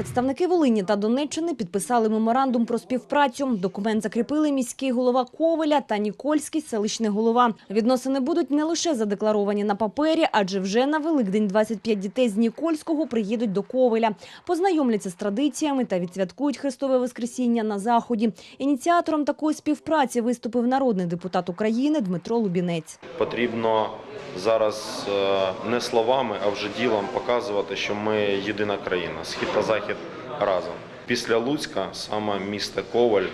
Представники Волині та Донеччини підписали меморандум про співпрацю. Документ закріпили міський голова Ковеля та Нікольський селищний голова. Відносини будуть не лише задекларовані на папері, адже вже на Великдень 25 дітей з Нікольського приїдуть до Ковеля. Познайомляться з традиціями та відсвяткують Христове Воскресіння на Заході. Ініціатором такої співпраці виступив народний депутат України Дмитро Лубінець. Потрібно зараз е, не словами, а вже ділом показувати, що ми єдина країна, схід та захід разом. Після Луцька саме місто Коваль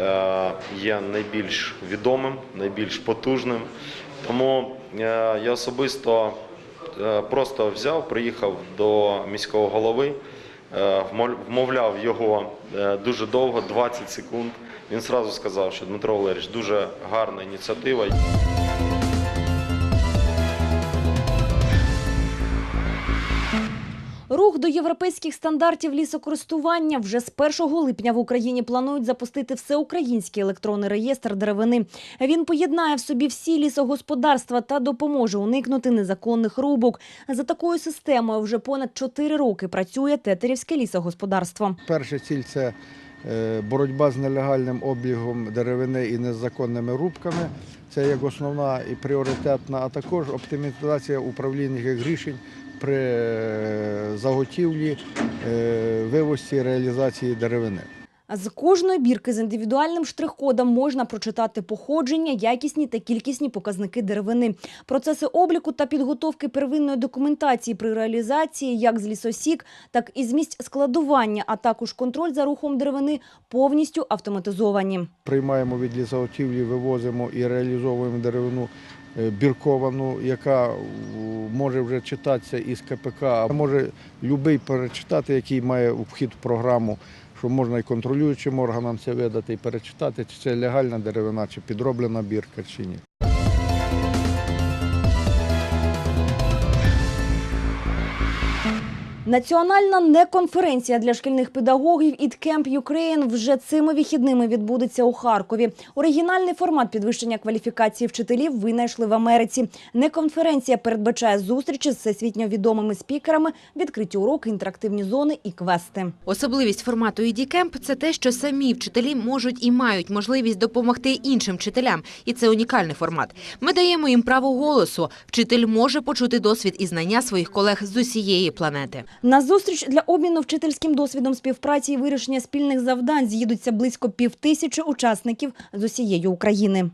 е, є найбільш відомим, найбільш потужним. Тому е, я особисто просто взяв, приїхав до міського голови, вмовляв його дуже довго, 20 секунд. Він одразу сказав, що Дмитро Валерійович, дуже гарна ініціатива. Рух до європейських стандартів лісокористування вже з 1 липня в Україні планують запустити всеукраїнський електронний реєстр деревини. Він поєднає в собі всі лісогосподарства та допоможе уникнути незаконних рубок. За такою системою вже понад 4 роки працює Тетерівське лісогосподарство. Перша ціль це боротьба з нелегальним обігом деревини і незаконними рубками. Це як основна і пріоритетна, а також оптимізація управлінських рішень при е, заготівлі, е, вивозці і реалізації деревини. З кожної бірки з індивідуальним штрих-кодом можна прочитати походження, якісні та кількісні показники деревини. Процеси обліку та підготовки первинної документації при реалізації як з лісосік, так і з місць складування, а також контроль за рухом деревини повністю автоматизовані. Приймаємо від лісоготівлі, вивозимо і реалізовуємо деревину бірковану, яка е, може вже читатися із КПК, а може будь-який перечитати, який має вхід в програму, що можна і контролюючим органам це видати і перечитати, чи це легальна деревина, чи підроблена бірка, чи ні. Національна неконференція для шкільних педагогів «It Camp Ukraine» вже цими вихідними відбудеться у Харкові. Оригінальний формат підвищення кваліфікації вчителів винайшли в Америці. Неконференція передбачає зустрічі з всесвітньо відомими спікерами, відкриті уроки, інтерактивні зони і квести. Особливість формату «ED-Camp» – це те, що самі вчителі можуть і мають можливість допомогти іншим вчителям. І це унікальний формат. Ми даємо їм право голосу. Вчитель може почути досвід і знання своїх колег з усієї планети. На зустріч для обміну вчительським досвідом співпраці і вирішення спільних завдань з'їдуться близько півтисячі учасників з усієї України.